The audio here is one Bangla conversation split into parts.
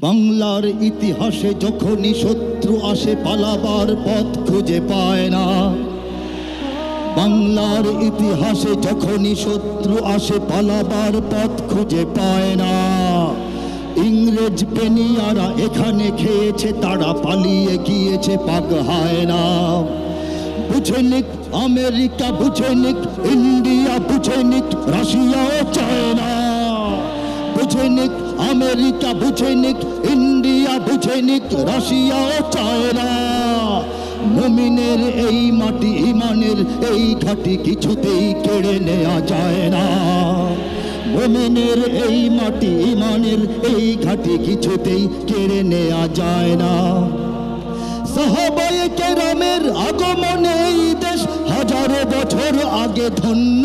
বাংলার ইতিহাসে যখনই শত্রু আসে পালাবার পথ খুঁজে পায় না। বাংলার ইতিহাসে যখনই শত্রু আসে পালাবার পথ খুঁজে পায় না। ইংরেজ পেনিয়ারা এখানে খেয়েছে, তারা পালিয়ে গিয়েছে, পাক হয় না। বুঝে নিক আমেরিকা, বুঝে নিক ইন্ডিয়া, বুঝে নিক রাশিয়া ও চায়না বুঝে নিক আমেরিকা বুঝে নিক, ইন্ডিয়া বুঝে নিক, রাশিয়া ও চায়না। মুমিনের এই মাটি, ইমানের এই ঘাটি কিছুতেই কেড়ে নেওয়া যায় না। মুমিনের এই মাটি, ইমানের এই ঘাটি কিছুতেই কেড়ে নেওয়া যায় না। সাহাবায়ে কেরামের আগমনে এই দেশ হাজারো বছর আগে ধন্য।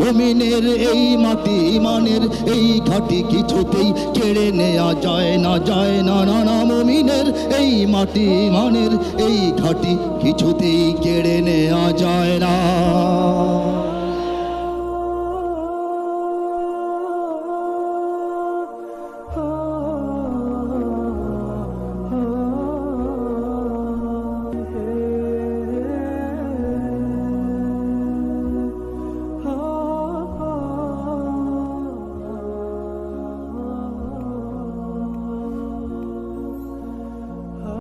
মুমিনের এই মাটি ইমানের এই ঘাটি কিছুতেই কেড়ে নেয়া যায় না যায় না না না। মুমিনের এই মাটি ইমানের এই ঘাটি কিছুতেই কেড়ে নেয়া যায় না।